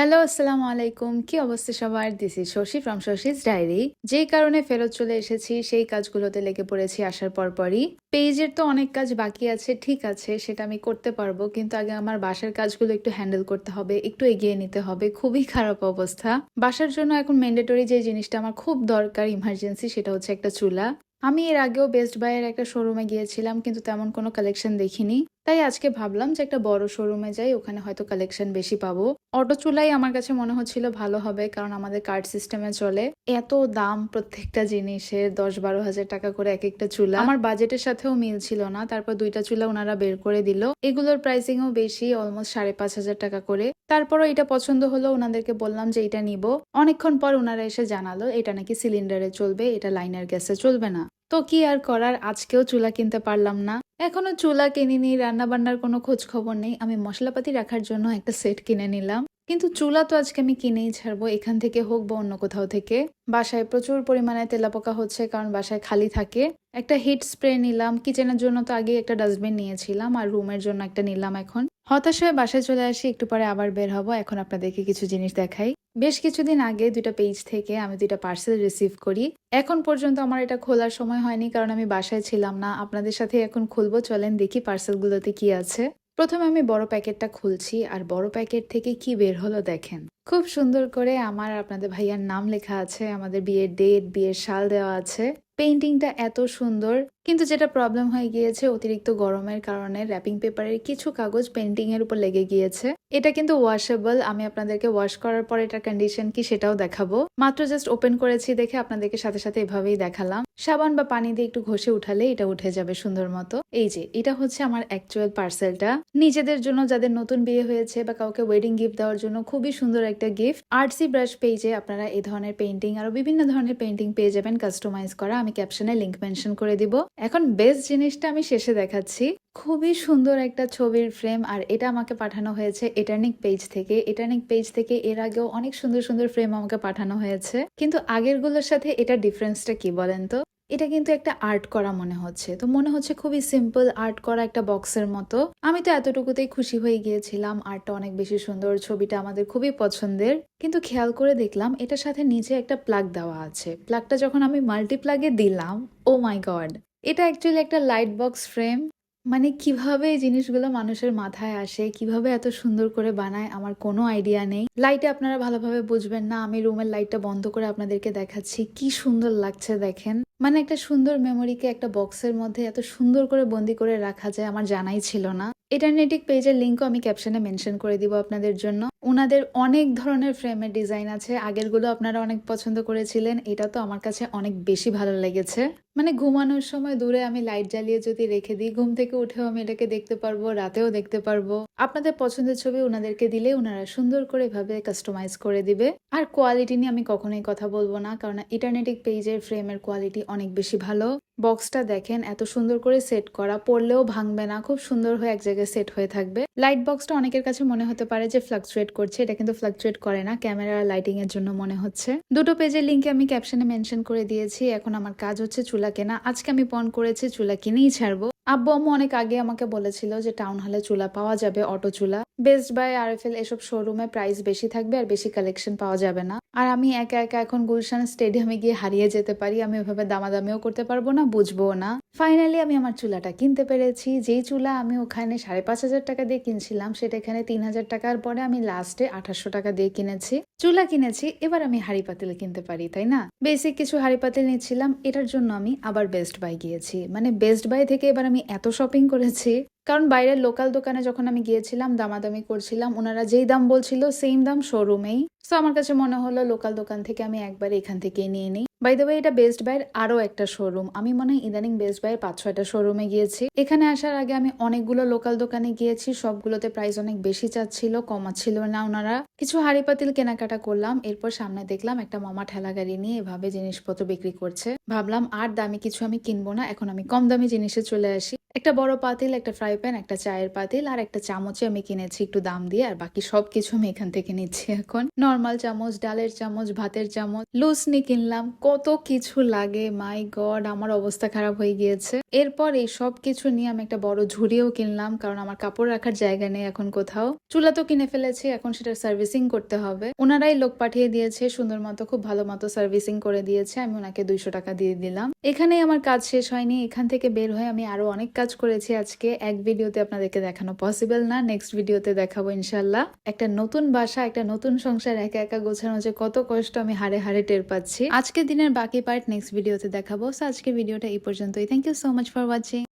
Hello, আসসালামু আলাইকুম। কি অবস্থা সবার? This is Shashi from Shashi's diary. যেই কারণে ফেরত চলে এসেছি, সেই কাজগুলোতে লেগে পড়েছি আসার পর পরপরই। পেজের তো অনেক কাজ বাকি আছে, ঠিক আছে, সেটা আমি করতে পারব, কিন্তু আগে আমার বাসার কাজগুলো একটু হ্যান্ডেল করতে হবে, একটু এগিয়ে নিতে হবে, খুবই খারাপ অবস্থা। বাসার জন্য এখন ম্যান্ডেটরি যে জিনিসটা আমার খুব দরকার ইমার্জেন্সি সেটা হচ্ছে একটা চুলা। আমি এর আগেও বেস্ট বাইয়ের একটা শোরুমে গিয়েছিলাম, কিন্তু তেমন কোনো কালেকশন দেখিনি। তাই আজকে ভাবলাম যে একটা বড় শোরুমে যাই, ওখানে হয়তো কালেকশন বেশি পাবো। অটো চুলাই আমার কাছে মনে হচ্ছিল ভালো হবে, কারণ আমাদের কার্ড সিস্টেমে চলে। এত দাম প্রত্যেকটা জিনিসের দশ বারো হাজার টাকা করে এক একটা চুলা। আমার বাজেটের সাথেও মিল ছিল না, তারপর দুইটা চুলা ওনারা বের করে দিল। এগুলোর প্রাইসিংও বেশি অলমোস্ট সাড়ে পাঁচ হাজার টাকা করে। তারপরও এটা পছন্দ হলো, ওনাদেরকে বললাম যে এটা নিব। অনেকক্ষণ পর ওনারা এসে জানালো, এটা নাকি সিলিন্ডারে চলবে, এটা লাইনার গ্যাসে চলবে না। তো কি আর করার, আজকেও চুলা কিনতে পারলাম না। এখনও চুলা কিনিনি রান্না বান্নার কোনো খোঁজ খবর নেই। আমি মশলাপাতি রাখার জন্য একটা সেট কিনে নিলাম। কিন্তু চুলা তো আজকে আমি কিনেই ছাড়বো, এখান থেকে হোক বা অন্য কোথাও থেকে। বাসায় প্রচুর পরিমাণে তেলাপোকা হচ্ছে, কারণ বাসায় খালি থাকে। একটা হিট স্প্রে নিলাম। কিচেনের জন্য তো আগে একটা ডাস্টবিন নিয়েছিলাম, আর রুমের জন্য একটা নিলাম এখন। হতাশ হয়ে বাসায় চলে আসি, একটু পরে আবার বের হব। এখন আপনাদেরকে কিছু জিনিস দেখাই। বেশ কিছুদিন আগে দুইটা পেজ থেকে আমি দুইটা পার্সেল রিসিভ করি। এখন পর্যন্ত আমার এটা খোলার সময় হয়নি, কারণ আমি বাসায় ছিলাম না। আপনাদের সাথে এখন খুলবো, চলেন দেখি পার্সেলগুলোতে কি আছে। প্রথমে আমি বড় প্যাকেটটা খুলছি, আর বড় প্যাকেট থেকে কি বের হলো দেখেন। খুব সুন্দর করে আমার আপনাদের ভাইয়ার নাম লেখা আছে, আমাদের বিয়ের ডেট বিয়ের সাল দেওয়া আছে। পেইন্টিংটা এত সুন্দর কিন্তু যেটা প্রবলেম হয়ে গিয়েছে অতিরিক্ত গরমের কারণে র্যাপিং পেপারের কিছু কাগজ পেন্টিং এর উপর লেগে গিয়েছে। এটা কিন্তু ওয়াশেবল আমি আপনাদেরকে ওয়াশ করার পর এটার কন্ডিশন কি সেটাও দেখাবো। মাত্র জাস্ট ওপেন করেছি দেখে আপনাদেরকে সাথে সাথে এভাবেই দেখালাম। সাবান বা পানি দিয়ে একটু ঘষে উঠালে এটা উঠে যাবে সুন্দর মতো। এই যে, এটা হচ্ছে আমার অ্যাকচুয়াল পার্সেলটা নিজেদের জন্য যাদের নতুন বিয়ে হয়েছে বা কাউকে ওয়েডিং গিফট দেওয়ার জন্য খুবই সুন্দর একটা গিফট আর্টসি ব্রাশ পেজে আপনারা এই ধরনের পেন্টিং আরও বিভিন্ন ধরনের পেন্টিং পেয়ে যাবেন কাস্টমাইজ করা। আমি ক্যাপশনে লিঙ্ক মেনশন করে দিব। এখন বেস্ট জিনিসটা আমি শেষে দেখাচ্ছি। খুবই সুন্দর একটা ছবির ফ্রেম আর এটা আমাকে পাঠানো হয়েছে এটার্নিক পেজ থেকে। এটার্নিক পেজ থেকে এর আগেও অনেক সুন্দর সুন্দর ফ্রেম আমাকে পাঠানো হয়েছে। কিন্তু আগেরগুলোর সাথে এটা ডিফারেন্সটা কি বলেন তো? এটা কিন্তু একটা আর্ট করা মনে হচ্ছে। তো মনে হচ্ছে খুবই সিম্পল আর্ট করা একটা বক্সের মতো। আমি তো এতটুকুতেই খুশি হয়ে গিয়েছিলাম। আর্টটা অনেক বেশি সুন্দর, ছবিটা আমাদের খুবই পছন্দের। কিন্তু খেয়াল করে দেখলাম, এটার সাথে নিচে একটা প্লাগ দেওয়া আছে। প্লাগটা যখন আমি মাল্টি প্লাগে দিলাম ও মাই গড এটা অ্যাকচুয়ালি একটা লাইট বক্স ফ্রেম মানে কীভাবে এই জিনিসগুলো মানুষের মাথায় আসে, কীভাবে এত সুন্দর করে বানায়, আমার কোনো আইডিয়া নেই। লাইটে আপনারা ভালোভাবে বুঝবেন না, আমি রুমের লাইটটা বন্ধ করে আপনাদেরকে দেখাচ্ছি। কি সুন্দর লাগছে দেখেন। মানে একটা সুন্দর মেমোরিকে একটা বক্সের মধ্যে এত সুন্দর করে বন্দি করে রাখা যায় আমার জানাই ছিল না। এটারনেটিক পেজের লিঙ্কও আমি ক্যাপশনে মেনশন করে দিব আপনাদের জন্য। ওনাদের অনেক ধরনের ফ্রেমের ডিজাইন আছে। আগেরগুলো আপনারা অনেক পছন্দ করেছিলেন, এটা তো আমার কাছে অনেক বেশি ভালো লেগেছে। মানে ঘুমানোর সময় দূরে আমি লাইট জ্বালিয়ে যদি রেখে দিই, ঘুম থেকে উঠেও আমি এটাকে দেখতে পারব, রাতেও দেখতে পারব। আপনাদের পছন্দের ছবি ওনাদেরকে দিলে ওনারা সুন্দর করে এভাবে কাস্টমাইজ করে দিবে। আর কোয়ালিটি নিয়ে আমি কখনোই কথা বলব না, কারণ ইন্টারনেটিক পেজের ফ্রেমের কোয়ালিটি অনেক বেশি ভালো। বক্সটা দেখেন, এত সুন্দর করে সেট করা, পড়লেও ভাঙবে না, খুব সুন্দর হয়ে এক জায়গায় সেট হয়ে থাকবে। লাইট বক্সটা অনেকের কাছে মনে হতে পারে যে ফ্লাকচুয়েট করছে, এটা কিন্তু ফ্লাকচুয়েট করে না ক্যামেরা লাইটিং এর জন্য মনে হচ্ছে। দুটো পেজের লিঙ্কে আমি ক্যাপশনে মেনশন করে দিয়েছি, এখন আমার কাজ হচ্ছে চুলা কেনা, আজকে আমি পণ করেছি চুলা কিনেই ছাড়বো। আব্বু আম্মু অনেক আগে আমাকে বলেছিল যে টাউন হলে চুলা পাওয়া যাবে, অটো চুলা। Best buy R F L এসব শোরুমে প্রাইস বেশি থাকবে আর বেশি কালেকশন পাওয়া যাবে না। আর আমি একা একা এখন গুলশান স্টেডিয়ামে গিয়ে হারিয়ে যেতে পারি, আমি ওভাবে দামাদামিও করতে পারব না বুঝব না। ফাইনালি আমি আমার চুলাটা কিনতে পেরেছি। যেই চুলা আমি ওখানে সাড়ে পাঁচ হাজার টাকা দিয়ে কিনছিলাম, সেটা এখানে তিন হাজার টাকার পরে আমি লাস্টে আঠাশশো টাকা দিয়ে কিনেছি। চুলা কিনেছি, এবার আমি হাড়ি পাতিল কিনতে পারি, তাই না? বেসিক কিছু হাড়ি পাতিল নিচ্ছিলাম এটার জন্য আমি আবার বেস্ট বাই গিয়েছি। মানে বেস্ট বাই থেকে এবার আমি এত শপিং করেছি। কারণ বাইরের লোকাল দোকানে যখন আমি গিয়েছিলাম, দামাদামি করছিলাম, ওনারা যেই দাম বলছিল সেম দাম শোরুমেই তো আমার কাছে মনে হলো লোকাল দোকান থেকে আমি একবার এখান থেকে নিয়ে নিই। বাই দ্য ওয়ে এটা বেস্ট বাইয়ের আরও একটা শোরুম আমি মনে হয় ইদানিং বেস্ট বাইয়ের পাঁচ, ছয়টা শোরুমে গিয়েছি। এখানে আসার আগে আমি অনেকগুলো লোকাল দোকানে গিয়েছি। সবগুলোতে প্রাইস অনেক বেশি চাচ্ছিল কমাচ্ছিল না ওনারা। কিছু হাড়ি পাতিল কেনাকাটা করলাম। এরপর সামনে দেখলাম একটা মামা ঠেলা গাড়ি নিয়ে এভাবে জিনিসপত্র বিক্রি করছে। ভাবলাম, আর দামি কিছু আমি কিনবো না। এখন আমি কম দামি জিনিসে চলে আসি। একটা বড় পাতিল, একটা ফ্রাই প্যান একটা চায়ের পাতিল আর একটা চামচে আমি কিনেছি একটু দাম দিয়ে। আর বাকি সব কিছু আমি এখান থেকে নিচ্ছি এখন। নর্মাল চামচ, ডালের চামচ, ভাতের চামচ লুসনি কিনলাম। কত কিছু লাগে। মাই গড আমার অবস্থা খারাপ হয়ে গিয়েছে। এরপর এই সব কিছু নিয়ে আমি একটা বড় ঝুড়িও কিনলাম, কারণ আমার কাপড় রাখার জায়গা নেই এখন কোথাও। চুলা তো কিনে ফেলেছি, এখন সেটা সার্ভিসিং করতে হবে। ওনারাই লোক পাঠিয়ে দিয়েছে, সুন্দর মতো, খুব ভালো মতো সার্ভিসিং করে দিয়েছে। আমি ওনাকে দুইশো টাকা দিয়ে দিলাম। এখানেই আমার কাজ শেষ হয়নি, এখান থেকে বের হয়ে আমি আরও অনেক কাজ করেছি আজকে। এক ভিডিওতে আপনাদেরকে দেখানো পসিবল না নেক্সট ভিডিওতে দেখাবো ইনশাল্লাহ একটা নতুন বাসা, একটা নতুন সংসার, একা একা গোছানো যে কত কষ্ট আমি হারে হারে টের পাচ্ছি। আজকের দিনের বাকি পার্ট নেক্সট ভিডিওতে দেখাবো। সো আজকের ভিডিওটা এই পর্যন্তই। Thank you so much for watching